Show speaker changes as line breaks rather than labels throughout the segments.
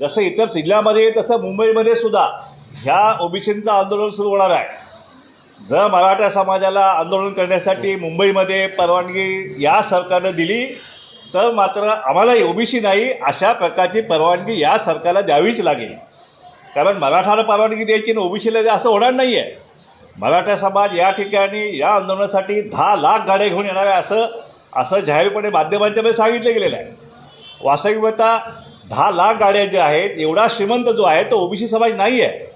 जसं इतर जिल्ह्यामध्ये तसं मुंबईमध्ये सुद्धा ह्या ओबीसींचं आंदोलन सुरू होणार आहे. जर मराठा समाजाला आंदोलन करण्यासाठी मुंबईमध्ये परवानगी या सरकारनं दिली तर मात्र आम्हालाही ओबीसी नाही अशा प्रकारची परवानगी या सरकारला द्यावीच लागेल. कारण मराठाला परवानगी द्यायची आणि ओबीसीला असं होणार नाही आहे मराठा समाज या ठिकाणी या आंदोलनासाठी दहा लाख गाड्या घेऊन येणार आहे असं असं जाहीरपणे माध्यमांच्यामध्ये सांगितलं गेलेलं आहे. वास्तविकता दहा लाख गाड्या ज्या आहेत एवढा श्रीमंत जो आहे तो ओबीसी समाज नाही आहे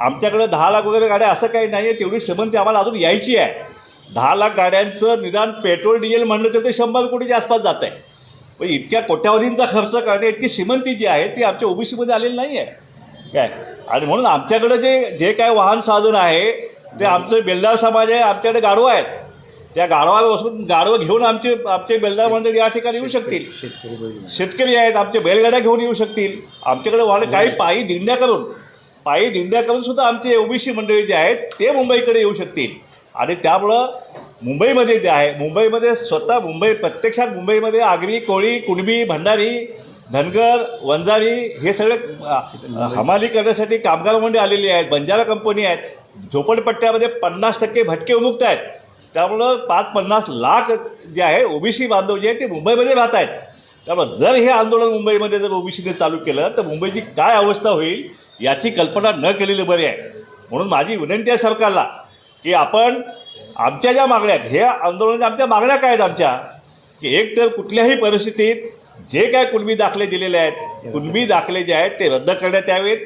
आमच्याकडे दहा लाख वगैरे गाड्या असं काही नाही आहे तेवढी श्रीमंती आम्हाला अजून यायची आहे. दहा लाख गाड्यांचं निदान पेट्रोल डिझेल म्हणलं तर ते शंभर कोटीच्या आसपास जात आहे पण इतक्या कोट्यावधींचा खर्च करणे इतकी श्रीमंती जी आहे ती आमच्या ओबीसीमध्ये आलेली नाही आहे काय? आणि म्हणून आमच्याकडे जे जे काय वाहन साधन आहे ते आमचं बेलदार समाज आहे आमच्याकडे गाढवं आहेत. त्या गाढवावर बसून गाढवं घेऊन आमचे आमचे बेलदार मंडळी या ठिकाणी येऊ शकतील. शेतकरी आहेत. आमचे बैलगाड्या घेऊन येऊ शकतील. आमच्याकडे वाहन काही पायी दिंड्या करून पायी दिंड्या करून सुद्धा आमचे ओबीसी मंडळी जे आहेत ते मुंबईकडे येऊ शकतील. आणि त्यामुळं मुंबईमध्ये जे आहे मुंबईमध्ये स्वतः मुंबई प्रत्यक्षात मुंबईमध्ये आगरी कोळी कुणबी भंडारी धनगर वंजारी हे सगळे हमाली करण्यासाठी कामगार मंडळी आलेली आहेत बंजारा कंपनी आहेत. झोपडपट्ट्यामध्ये पन्नास टक्के भटके उमुक्त आहेत. त्यामुळं पाच पन्नास लाख जे आहे ओबीसी बांधव जे आहे ते मुंबईमध्ये राहत आहेत. त्यामुळं जर हे आंदोलन मुंबईमध्ये जर ओबीसीने चालू केलं तर मुंबईची काय अवस्था होईल याची कल्पना न केलेली बरी आहे. म्हणून माझी विनंती आहे सरकारला की आपण आमच्या ज्या मागण्या आहेत ह्या आंदोलनाच्या आमच्या मागण्या काय आहेत आमच्या? की एक तर कुठल्याही परिस्थितीत जे काय कुणबी दाखले दिलेले आहेत कुणबी दाखले जे आहेत ते रद्द करण्यात यावेत.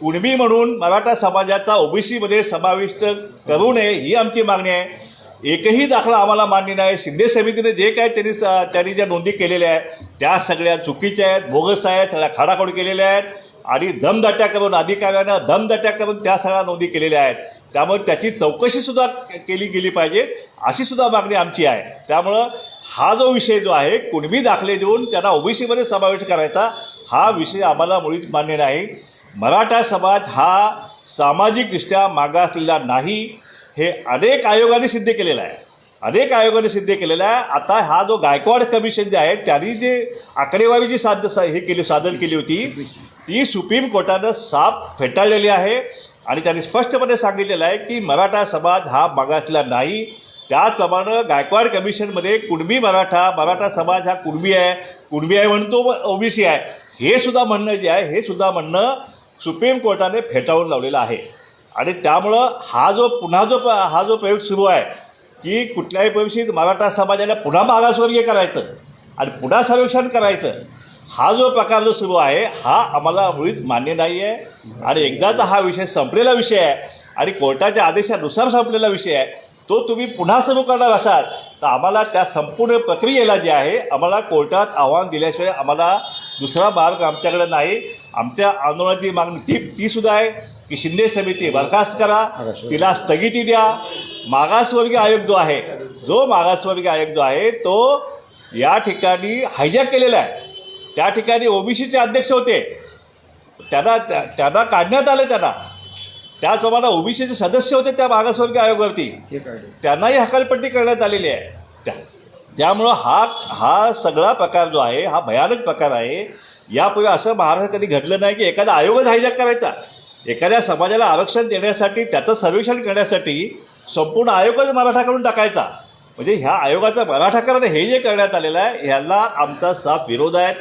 कुणबी म्हणून मराठा समाजाचा ओबीसीमध्ये समाविष्ट करू नये ही आमची मागणी आहे. एकही दाखला आम्हाला मान्य नाही. शिंदे समितीने जे काय त्यांनी स- त्यांनी ज्या नोंदी केलेल्या आहेत त्या सगळ्या चुकीच्या आहेत. बोगस आहेत सगळ्या खाडाखोड केलेल्या आहेत. आणि दमदाट्या करून अधिकाऱ्यानं दमदाट्या करून त्या सगळ्या नोंदी केलेल्या आहेत. त्यामुळे त्याची चौकशीसुद्धा केली गेली पाहिजे अशी सुद्धा मागणी आमची आहे. त्यामुळं हा जो विषय जो आहे कुणबी दाखले देऊन त्यांना ओबीसीमध्ये समावेश करायचा हा विषय आम्हाला मुळीच मान्य नाही. मराठा समाज हा सामाजिकदृष्ट्या मागासलेला नाही. हे अनेक आयोगाने सिद्ध केलेलं आहे. अनेक आयोगाने सिद्ध केलेलं आहे. आता हा जो गायकवाड कमिशन जे आहे त्यांनी जे आकडेवारी जी साध सा- हे केली सादर केली होती ती सुप्रीम कोर्टानं साफ फेटाळलेली आहे. आणि त्यांनी स्पष्टपणे सांगितलेलं आहे की मराठा समाज हा मागासला नाही. त्याचप्रमाणे गायकवाड कमिशनमध्ये कुणबी मराठा मराठा समाज हा कुणबी आहे कुणबी आहे म्हणतो ओबीसी आहे. हे सुद्धा म्हणणं जे आहे हे सुद्धा म्हणणं सुप्रीम कोर्टाने फेटाळून लावलेलं आहे. आणि त्यामुळं हा जो पुन्हा जो प- हा जो प्रयोग सुरू आहे की कुठल्याही परिस्थितीत मराठा समाजाला पुन्हा मागासवर्गीय करायचं आणि पुन्हा सर्वेक्षण करायचं हा जो प्रकार जो सुरू आहे हा आम्हाला मुळीच मान्य नाही आहे आणि एकदाचा हा विषय संपलेला विषय आहे आणि कोर्टाच्या आदेशानुसार संपलेला विषय आहे तो तुम्ही पुन्हा सुरू करणार असाल तर आम्हाला त्या संपूर्ण प्रक्रियेला जे आहे आम्हाला कोर्टात आव्हान दिल्याशिवाय आम्हाला दुसरा मार्ग आमच्याकडे नाही. आमच्या आंदोलनाची मागणी ती ती सुद्धा आहे. की शिंदे समिती बरखास्त करा तिला स्थगिती द्या. मागासवर्गीय आयोग जो आहे जो मागासवर्गीय आयोग जो आहे तो या ठिकाणी हायजॅक केलेला आहे. त्या ठिकाणी ओबीसीचे अध्यक्ष होते. त्यांना त्या- त्यांना काढण्यात आले त्यांना. त्याचप्रमाणे ओबीसीचे सदस्य होते त्या मागासवर्गीय आयोगावरती. त्यांनाही हकालपट्टी करण्यात आलेली आहे. त्या त्यामुळं हा हा सगळा प्रकार जो आहे हा भयानक प्रकार आहे. यापूर्वी असं महाराष्ट्रात कधी घडलं नाही की एखादा आयोगच हायजॅक करायचा. एखाद्या समाजाला आरक्षण देण्यासाठी त्याचं सर्वेक्षण करण्यासाठी संपूर्ण आयोगच मराठाकडून टाकायचा. म्हणजे ह्या आयोगाचा मराठाकरण हे जे करण्यात आलेलं आहे ह्याला आमचा साफ विरोध आहे.